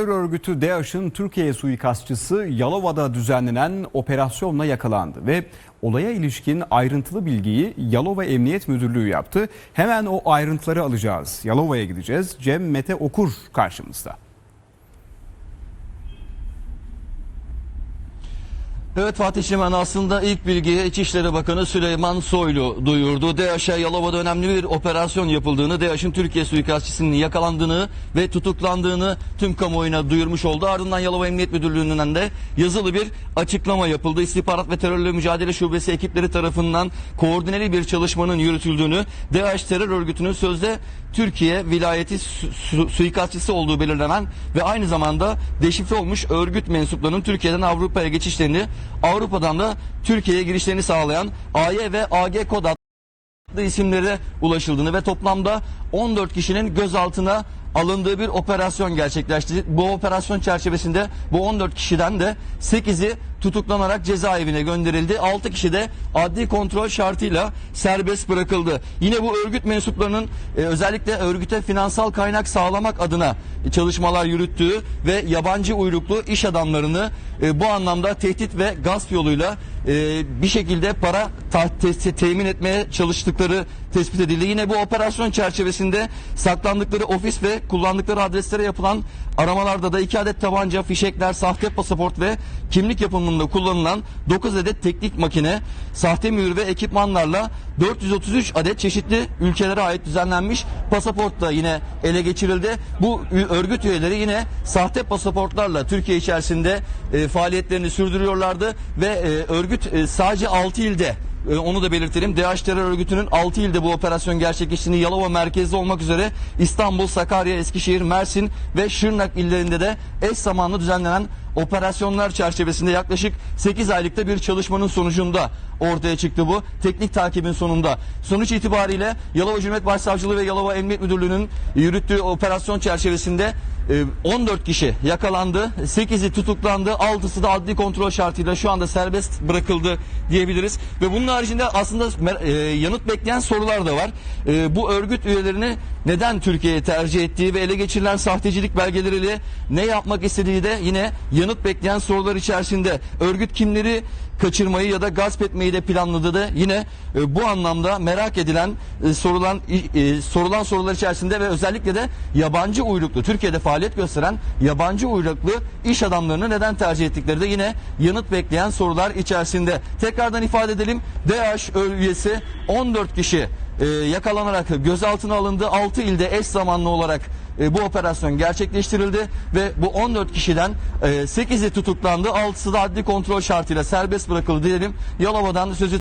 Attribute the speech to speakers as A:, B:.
A: Terör örgütü DAEŞ'in Türkiye suikastçısı Yalova'da düzenlenen operasyonla yakalandı ve olaya ilişkin ayrıntılı bilgiyi Yalova Emniyet Müdürlüğü yaptı. Hemen o ayrıntıları alacağız. Yalova'ya gideceğiz. Cem Mete Okur karşımızda.
B: Evet Fatih Şimen aslında ilk bilgiyi İçişleri Bakanı Süleyman Soylu duyurdu. DAEŞ'e Yalova'da önemli bir operasyon yapıldığını, DAEŞ'in Türkiye suikastçısının yakalandığını ve tutuklandığını tüm kamuoyuna duyurmuş oldu. Ardından Yalova Emniyet Müdürlüğü'nden de yazılı bir açıklama yapıldı. İstihbarat ve Terörle Mücadele Şubesi ekipleri tarafından koordineli bir çalışmanın yürütüldüğünü, DAEŞ terör örgütünün sözde Türkiye vilayeti su- su- suikastçısı olduğu belirlenen ve aynı zamanda deşifre olmuş örgüt mensuplarının Türkiye'den Avrupa'ya geçişlerini, Avrupa'dan da Türkiye'ye girişlerini sağlayan AY ve AG kod adlı isimlere ulaşıldığını ve toplamda 14 kişinin gözaltına alındığı bir operasyon gerçekleşti. Bu operasyon çerçevesinde bu 14 kişiden de 8'i tutuklanarak cezaevine gönderildi. 6 kişi de adli kontrol şartıyla serbest bırakıldı. Yine bu örgüt mensuplarının e, özellikle örgüte finansal kaynak sağlamak adına çalışmalar yürüttüğü ve yabancı uyruklu iş adamlarını e, bu anlamda tehdit ve gasp yoluyla e, bir şekilde para te- temin etmeye çalıştıkları tespit edildi. Yine bu operasyon çerçevesinde saklandıkları ofis ve kullandıkları adreslere yapılan aramalarda da iki adet tabanca, fişekler, sahte pasaport ve kimlik yapımında kullanılan 9 adet teknik makine, sahte mühür ve ekipmanlarla 433 adet çeşitli ülkelere ait düzenlenmiş pasaport da yine ele geçirildi. Bu örgüt üyeleri yine sahte pasaportlarla Türkiye içerisinde e, faaliyetlerini sürdürüyorlardı ve e, örgüt e, sadece 6 ilde e, onu da belirtelim. DH terör örgütünün 6 ilde bu operasyon gerçekleştiğini Yalova merkezli olmak üzere İstanbul, Sakarya, Eskişehir, Mersin ve Şırnak illerinde de eş zamanlı düzenlenen operasyonlar çerçevesinde yaklaşık 8 aylıkta bir çalışmanın sonucunda ortaya çıktı bu. Teknik takibin sonunda. Sonuç itibariyle Yalova Cumhuriyet Başsavcılığı ve Yalova Emniyet Müdürlüğü'nün yürüttüğü operasyon çerçevesinde e, 14 kişi yakalandı. 8'i tutuklandı. 6'sı da adli kontrol şartıyla şu anda serbest bırakıldı diyebiliriz. Ve bunun haricinde aslında e, yanıt bekleyen sorular da var. E, bu örgüt üyelerini neden Türkiye'ye tercih ettiği ve ele geçirilen sahtecilik belgeleriyle ne yapmak istediği de yine yanıt bekleyen sorular içerisinde. Örgüt kimleri kaçırmayı ya da gasp etmeyi de planladığı da yine e, bu anlamda merak edilen e, sorulan e, sorulan sorular içerisinde ve özellikle de yabancı uyruklu Türkiye'de faaliyet gösteren yabancı uyruklu iş adamlarını neden tercih ettikleri de yine yanıt bekleyen sorular içerisinde. Tekrardan ifade edelim. DH üyesi 14 kişi e, yakalanarak gözaltına alındı. 6 ilde eş zamanlı olarak e, bu operasyon gerçekleştirildi ve bu 14 kişiden e, 8'i tutuklandı. 6'sı da adli kontrol şartıyla serbest bırakıldı diyelim. Yalova'dan sözü